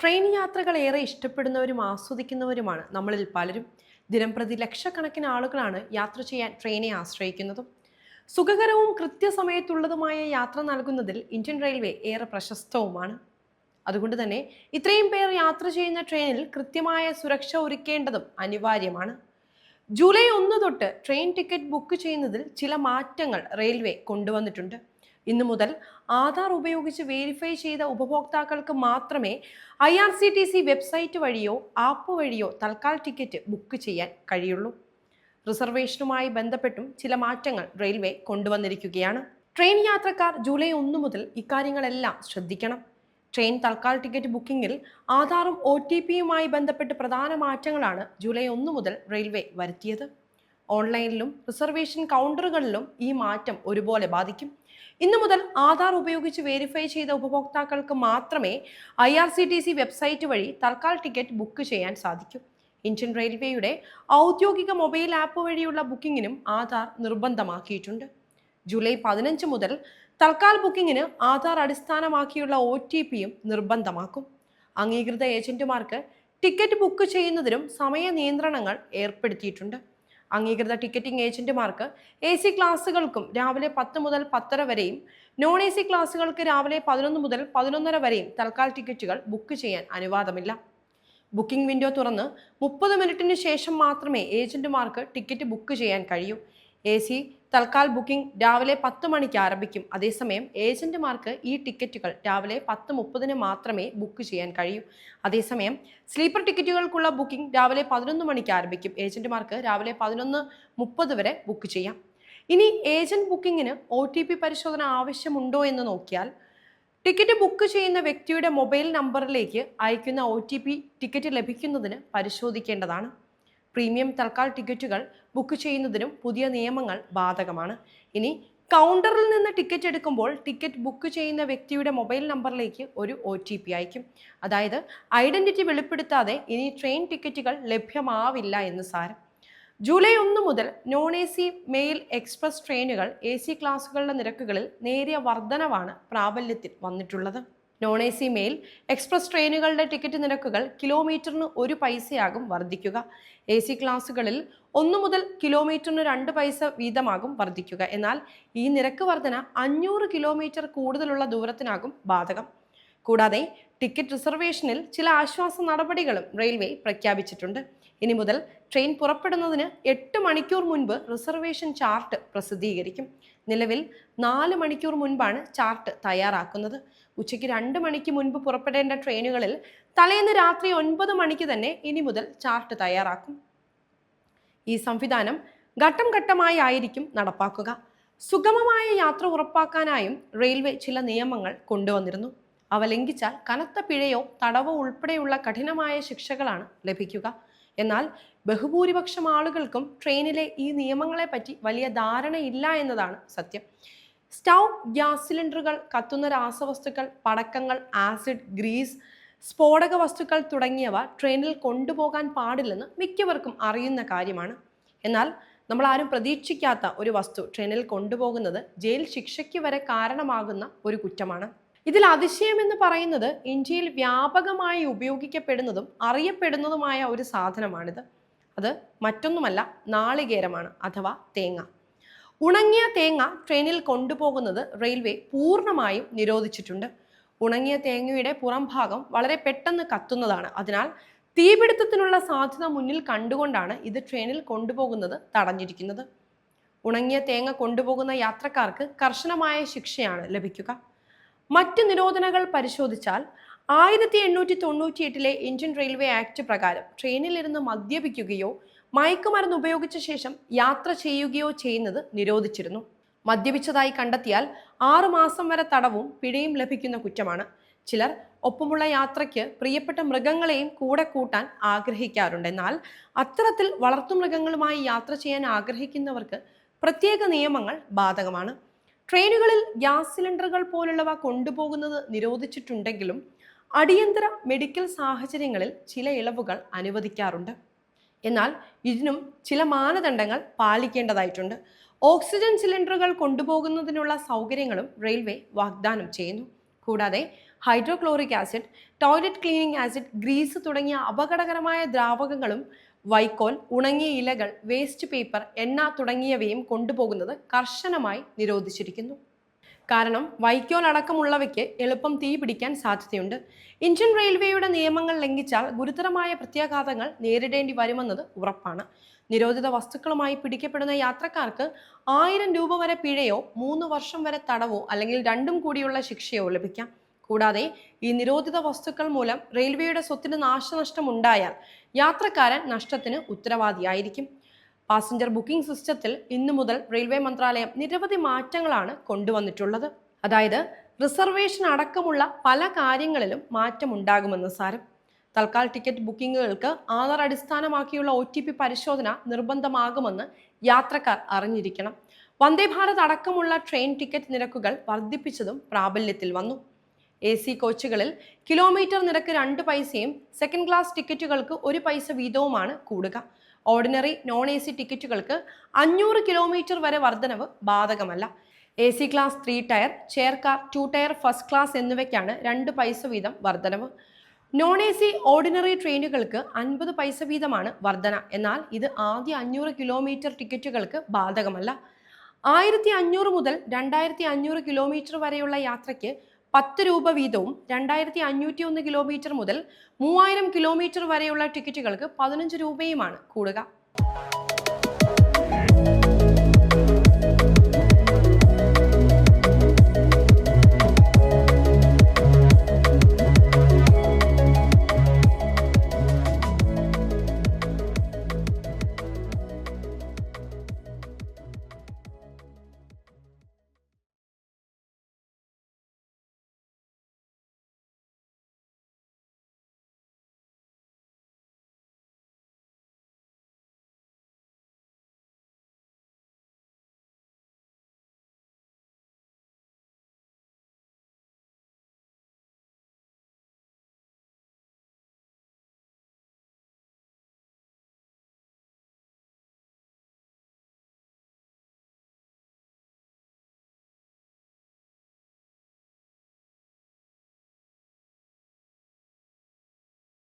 Train യാത്രകൾ ഏറെ ഇഷ്ടപ്പെടുന്നവരും ആസ്വദിക്കുന്നവരുമാണ് നമ്മളിൽ പലരും. ദിനംപ്രതി ലക്ഷക്കണക്കിന് ആളുകളാണ് യാത്ര ചെയ്യാൻ ട്രെയിനെ ആശ്രയിക്കുന്നതും. സുഖകരവും കൃത്യസമയത്തുള്ളതുമായ യാത്ര നൽകുന്നതിൽ ഇന്ത്യൻ റെയിൽവേ ഏറെ പ്രശസ്തവുമാണ്. അതുകൊണ്ട് തന്നെ ഇത്രയും പേർ യാത്ര ചെയ്യുന്ന ട്രെയിനിൽ കൃത്യമായ സുരക്ഷ ഒരുക്കേണ്ടതും അനിവാര്യമാണ്. ജൂലൈ ഒന്ന് തൊട്ട് ട്രെയിൻ ടിക്കറ്റ് ബുക്ക് ചെയ്യുന്നതിൽ ചില മാറ്റങ്ങൾ റെയിൽവേ കൊണ്ടുവന്നിട്ടുണ്ട്. ഇന്നു മുതൽ ആധാർ ഉപയോഗിച്ച് വെരിഫൈ ചെയ്ത ഉപഭോക്താക്കൾക്ക് മാത്രമേ I R C T C website വഴിയോ ആപ്പ് വഴിയോ തൽക്കാൽ ടിക്കറ്റ് ബുക്ക് ചെയ്യാൻ കഴിയുള്ളൂ. റിസർവേഷനുമായി ബന്ധപ്പെട്ടും ചില മാറ്റങ്ങൾ റെയിൽവേ കൊണ്ടുവന്നിരിക്കുകയാണ്. ട്രെയിൻ യാത്രക്കാർ ജൂലൈ ഒന്ന് മുതൽ ഇക്കാര്യങ്ങളെല്ലാം ശ്രദ്ധിക്കണം. ട്രെയിൻ തൽക്കാൽ ടിക്കറ്റ് ബുക്കിംഗിൽ ആധാറും ഒ ടി പിയുമായി ബന്ധപ്പെട്ട് പ്രധാന മാറ്റങ്ങളാണ് ജൂലൈ ഒന്ന് മുതൽ റെയിൽവേ വരുത്തിയത്. ഓൺലൈനിലും റിസർവേഷൻ കൗണ്ടറുകളിലും ഈ മാറ്റം ഒരുപോലെ ബാധിക്കും. ഇന്നു മുതൽ ആധാർ ഉപയോഗിച്ച് വെരിഫൈ ചെയ്ത ഉപഭോക്താക്കൾക്ക് മാത്രമേ I R C T C website വഴി തൽക്കാൽ ടിക്കറ്റ് ബുക്ക് ചെയ്യാൻ സാധിക്കൂ. ഇന്ത്യൻ റെയിൽവേയുടെ ഔദ്യോഗിക മൊബൈൽ ആപ്പ് വഴിയുള്ള ബുക്കിങ്ങിനും ആധാർ നിർബന്ധമാക്കിയിട്ടുണ്ട്. ജൂലൈ പതിനഞ്ച് മുതൽ തൽക്കാൽ ബുക്കിങ്ങിന് ആധാർ അടിസ്ഥാനമാക്കിയുള്ള ഒ ടി പിയും നിർബന്ധമാക്കും. അംഗീകൃത ഏജന്റുമാർക്ക് ടിക്കറ്റ് ബുക്ക് ചെയ്യുന്നതിനും സമയ നിയന്ത്രണങ്ങൾ ഏർപ്പെടുത്തിയിട്ടുണ്ട്. അംഗീകൃത ടിക്കറ്റിംഗ് ഏജന്റുമാർക്ക് എ സി ക്ലാസുകൾക്കും രാവിലെ പത്ത് മുതൽ പത്തര വരെയും നോൺ എ സി ക്ലാസ്സുകൾക്ക് രാവിലെ പതിനൊന്ന് മുതൽ പതിനൊന്നര വരെയും തൽക്കാൽ ടിക്കറ്റുകൾ ബുക്ക് ചെയ്യാൻ അനുവാദമില്ല. ബുക്കിംഗ് വിൻഡോ തുറന്ന് മുപ്പത് മിനിറ്റിന് ശേഷം മാത്രമേ ഏജന്റുമാർക്ക് ടിക്കറ്റ് ബുക്ക് ചെയ്യാൻ കഴിയൂ. എ സി തൽക്കാൽ ബുക്കിംഗ് രാവിലെ പത്ത് മണിക്ക് ആരംഭിക്കും. അതേസമയം ഏജന്റുമാർക്ക് ഈ ടിക്കറ്റുകൾ രാവിലെ പത്ത് മുപ്പതിന് മാത്രമേ ബുക്ക് ചെയ്യാൻ കഴിയൂ. അതേസമയം സ്ലീപ്പർ ടിക്കറ്റുകൾക്കുള്ള ബുക്കിംഗ് രാവിലെ പതിനൊന്ന് മണിക്ക് ആരംഭിക്കും. ഏജന്റുമാർക്ക് രാവിലെ പതിനൊന്ന് മുപ്പത് വരെ ബുക്ക് ചെയ്യാം. ഇനി ഏജന്റ് ബുക്കിങ്ങിന് ഒ ടി പി പരിശോധന ആവശ്യമുണ്ടോ എന്ന് നോക്കിയാൽ ടിക്കറ്റ് ബുക്ക് ചെയ്യുന്ന വ്യക്തിയുടെ മൊബൈൽ നമ്പറിലേക്ക് അയക്കുന്ന ഒ ടി പി ടിക്കറ്റ് ലഭിക്കുന്നതിന് പരിശോധിക്കേണ്ടതാണ്. പ്രീമിയം തൽക്കാൽ ടിക്കറ്റുകൾ ബുക്ക് ചെയ്യുന്നതിനും പുതിയ നിയമങ്ങൾ ബാധകമാണ്. ഇനി കൗണ്ടറിൽ നിന്ന് ടിക്കറ്റ് എടുക്കുമ്പോൾ ടിക്കറ്റ് ബുക്ക് ചെയ്യുന്ന വ്യക്തിയുടെ മൊബൈൽ നമ്പറിലേക്ക് ഒരു ഒ ടി പി അയക്കും. അതായത് ഐഡന്റിറ്റി വെളിപ്പെടുത്താതെ ഇനി ട്രെയിൻ ടിക്കറ്റുകൾ ലഭ്യമാവില്ല എന്ന് സാരം. ജൂലൈ ഒന്ന് മുതൽ non A C mail express ട്രെയിനുകൾ എ സി ക്ലാസുകളുടെ നിരക്കുകളിൽ നേരിയ വർധനവാണ് പ്രാബല്യത്തിൽ വന്നിട്ടുള്ളത്. Non A C mail. Express ട്രെയിനുകളുടെ ടിക്കറ്റ് നിരക്കുകൾ കിലോമീറ്ററിന് ഒരു പൈസയാകും വർദ്ധിക്കുക. എ സി ക്ലാസുകളിൽ ഒന്നു മുതൽ കിലോമീറ്ററിന് രണ്ട് പൈസ വീതമാകും വർദ്ധിക്കുക. എന്നാൽ ഈ നിരക്ക് വർധന അഞ്ഞൂറ് കിലോമീറ്റർ കൂടുതലുള്ള ദൂരത്തിനാകും ബാധകം. കൂടാതെ ടിക്കറ്റ് റിസർവേഷനിൽ ചില ആശ്വാസ നടപടികളും റെയിൽവേ പ്രഖ്യാപിച്ചിട്ടുണ്ട്. ഇനി മുതൽ ട്രെയിൻ പുറപ്പെടുന്നതിന് എട്ട് മണിക്കൂർ മുൻപ് റിസർവേഷൻ ചാർട്ട് പ്രസിദ്ധീകരിക്കും. നിലവിൽ നാല് മണിക്കൂർ മുൻപാണ് ചാർട്ട് തയ്യാറാക്കുന്നത്. ഉച്ചയ്ക്ക് രണ്ട് മണിക്ക് മുൻപ് പുറപ്പെടേണ്ട ട്രെയിനുകളിൽ തലേന്ന് രാത്രി ഒൻപത് മണിക്ക് തന്നെ ഇനി മുതൽ ചാർട്ട് തയ്യാറാക്കും. ഈ സംവിധാനം ഘട്ടം ഘട്ടമായി ആയിരിക്കും നടപ്പാക്കുക. സുഗമമായ യാത്ര ഉറപ്പാക്കാനായും റെയിൽവേ ചില നിയമങ്ങൾ കൊണ്ടുവന്നിരുന്നു. അവ ലംഘിച്ചാൽ കനത്ത പിഴയോ തടവോ ഉൾപ്പെടെയുള്ള കഠിനമായ ശിക്ഷകളാണ് ലഭിക്കുക. എന്നാൽ ബഹുഭൂരിപക്ഷം ആളുകൾക്കും ട്രെയിനിലെ ഈ നിയമങ്ങളെപ്പറ്റി വലിയ ധാരണയില്ല എന്നതാണ് സത്യം. സ്റ്റൗ ഗ്യാസ് സിലിണ്ടറുകൾ കത്തുന്ന രാസവസ്തുക്കൾ പടക്കങ്ങൾ ആസിഡ് ഗ്രീസ് സ്ഫോടക വസ്തുക്കൾ തുടങ്ങിയവ ട്രെയിനിൽ കൊണ്ടുപോകാൻ പാടില്ലെന്ന് മിക്കവർക്കും അറിയുന്ന കാര്യമാണ്. എന്നാൽ നമ്മൾ ആരും പ്രതീക്ഷിക്കാത്ത ഒരു വസ്തു ട്രെയിനിൽ കൊണ്ടുപോകുന്നത് ജയിൽ ശിക്ഷയ്ക്ക് വരെ കാരണമാകുന്ന ഒരു കുറ്റമാണ്. ഇതിൽ അതിശയം എന്ന് പറയുന്നത് ഇന്ത്യയിൽ വ്യാപകമായി ഉപയോഗിക്കപ്പെടുന്നതും അറിയപ്പെടുന്നതുമായ ഒരു സാധനമാണിത്. അത് മറ്റൊന്നുമല്ല നാളികേരമാണ് അഥവാ തേങ്ങ. ഉണങ്ങിയ തേങ്ങ ട്രെയിനിൽ കൊണ്ടുപോകുന്നത് റെയിൽവേ പൂർണമായും നിരോധിച്ചിട്ടുണ്ട്. ഉണങ്ങിയ തേങ്ങയുടെ പുറം ഭാഗം വളരെ പെട്ടെന്ന് കത്തുന്നതാണ്. അതിനാൽ തീപിടുത്തത്തിനുള്ള സാധ്യത മുന്നിൽ കണ്ടുകൊണ്ടാണ് ഇത് ട്രെയിനിൽ കൊണ്ടുപോകുന്നത് തടഞ്ഞിരിക്കുന്നത്. ഉണങ്ങിയ തേങ്ങ കൊണ്ടുപോകുന്ന യാത്രക്കാർക്ക് കർശനമായ ശിക്ഷയാണ് ലഭിക്കുക. മറ്റ് നിരോധനകൾ പരിശോധിച്ചാൽ ആയിരത്തി എണ്ണൂറ്റി തൊണ്ണൂറ്റി എട്ടിലെ ഇന്ത്യൻ റെയിൽവേ ആക്ട് പ്രകാരം ട്രെയിനിലിരുന്ന് മദ്യപിക്കുകയോ മയക്കുമരുന്ന് ഉപയോഗിച്ച ശേഷം യാത്ര ചെയ്യുകയോ ചെയ്യുന്നത് നിരോധിച്ചിരുന്നു. മദ്യപിച്ചതായി കണ്ടെത്തിയാൽ ആറു മാസം വരെ തടവും പിഴയും ലഭിക്കുന്ന കുറ്റമാണ്. ചിലർ ഒപ്പമുള്ള യാത്രയ്ക്ക് പ്രിയപ്പെട്ട മൃഗങ്ങളെയും കൂടെ കൂട്ടാൻ ആഗ്രഹിക്കാറുണ്ട്. എന്നാൽ അത്തരത്തിൽ വളർത്തുമൃഗങ്ങളുമായി യാത്ര ചെയ്യാൻ ആഗ്രഹിക്കുന്നവർക്ക് പ്രത്യേക നിയമങ്ങൾ ബാധകമാണ്. ട്രെയിനുകളിൽ ഗ്യാസ് സിലിണ്ടറുകൾ പോലുള്ളവ കൊണ്ടുപോകുന്നത് നിരോധിച്ചിട്ടുണ്ടെങ്കിലും അടിയന്തര മെഡിക്കൽ സാഹചര്യങ്ങളിൽ ചില ഇളവുകൾ അനുവദിക്കാറുണ്ട്. എന്നാൽ ഇതിനും ചില മാനദണ്ഡങ്ങൾ പാലിക്കേണ്ടതായിട്ടുണ്ട്. ഓക്സിജൻ സിലിണ്ടറുകൾ കൊണ്ടുപോകുന്നതിനുള്ള സൗകര്യങ്ങളും റെയിൽവേ വാഗ്ദാനം ചെയ്യുന്നു. കൂടാതെ hydrochloric acid toilet cleaning acid grease തുടങ്ങിയ അപകടകരമായ ദ്രാവകങ്ങളും വൈക്കോൽ ഉണങ്ങിയ ഇലകൾ വേസ്റ്റ് പേപ്പർ എണ്ണ തുടങ്ങിയവയും കൊണ്ടുപോകുന്നത് കർശനമായി നിരോധിച്ചിരിക്കുന്നു. കാരണം വൈക്കോൽ അടക്കമുള്ളവയ്ക്ക് എളുപ്പം തീ പിടിക്കാൻ സാധ്യതയുണ്ട്. ഇന്ത്യൻ റെയിൽവേയുടെ നിയമങ്ങൾ ലംഘിച്ചാൽ ഗുരുതരമായ പ്രത്യാഘാതങ്ങൾ നേരിടേണ്ടി വരുമെന്നത് ഉറപ്പാണ്. നിരോധിത വസ്തുക്കളുമായി പിടിക്കപ്പെടുന്ന യാത്രക്കാർക്ക് ആയിരം രൂപ വരെ പിഴയോ മൂന്ന് വർഷം വരെ തടവോ അല്ലെങ്കിൽ രണ്ടും കൂടിയുള്ള ശിക്ഷയോ ലഭിക്കാം. കൂടാതെ ഈ നിരോധിത വസ്തുക്കൾ മൂലം റെയിൽവേയുടെ സ്വത്തിന് നാശനഷ്ടം ഉണ്ടായാൽ യാത്രക്കാരൻ നഷ്ടത്തിന് ഉത്തരവാദിയായിരിക്കും. പാസഞ്ചർ ബുക്കിംഗ് സിസ്റ്റത്തിൽ ഇന്നു മുതൽ റെയിൽവേ മന്ത്രാലയം നിരവധി മാറ്റങ്ങളാണ് കൊണ്ടുവന്നിട്ടുള്ളത്. അതായത് റിസർവേഷൻ അടക്കമുള്ള പല കാര്യങ്ങളിലും മാറ്റമുണ്ടാകുമെന്ന് സാരം. തൽക്കാൽ ടിക്കറ്റ് ബുക്കിംഗുകൾക്ക് ആധാർ അടിസ്ഥാനമാക്കിയുള്ള ഒ ടി പി പരിശോധന നിർബന്ധമാകുമെന്ന് യാത്രക്കാർ അറിഞ്ഞിരിക്കണം. വന്ദേ ഭാരത് അടക്കമുള്ള ട്രെയിൻ ടിക്കറ്റ് നിരക്കുകൾ വർദ്ധിപ്പിച്ചതും പ്രാബല്യത്തിൽ വന്നു. എ സി കോച്ചുകളിൽ കിലോമീറ്റർ നിരക്ക് രണ്ട് പൈസയും സെക്കൻഡ് ക്ലാസ് ടിക്കറ്റുകൾക്ക് ഒരു പൈസ വീതവുമാണ് കൂടുക. ഓർഡിനറി നോൺ എ സി ടിക്കറ്റുകൾക്ക് അഞ്ഞൂറ് കിലോമീറ്റർ വരെ വർധനവ് ബാധകമല്ല. A C class three tier chair car two tier first class എന്നിവയ്ക്കാണ് രണ്ട് പൈസ വീതം വർധനവ്. നോൺ എ സി ഓർഡിനറി ട്രെയിനുകൾക്ക് അൻപത് പൈസ വീതമാണ് വർധന. എന്നാൽ ഇത് ആദ്യ അഞ്ഞൂറ് കിലോമീറ്റർ ടിക്കറ്റുകൾക്ക് ബാധകമല്ല. ആയിരത്തി അഞ്ഞൂറ് മുതൽ രണ്ടായിരത്തി അഞ്ഞൂറ് കിലോമീറ്റർ വരെയുള്ള യാത്രയ്ക്ക് പത്ത് രൂപ വീതവും രണ്ടായിരത്തി അഞ്ഞൂറ്റി ഒന്ന് കിലോമീറ്റർ മുതൽ മൂവായിരം കിലോമീറ്റർ വരെയുള്ള ടിക്കറ്റുകൾക്ക് പതിനഞ്ച് രൂപയുമാണ് കൂടുക.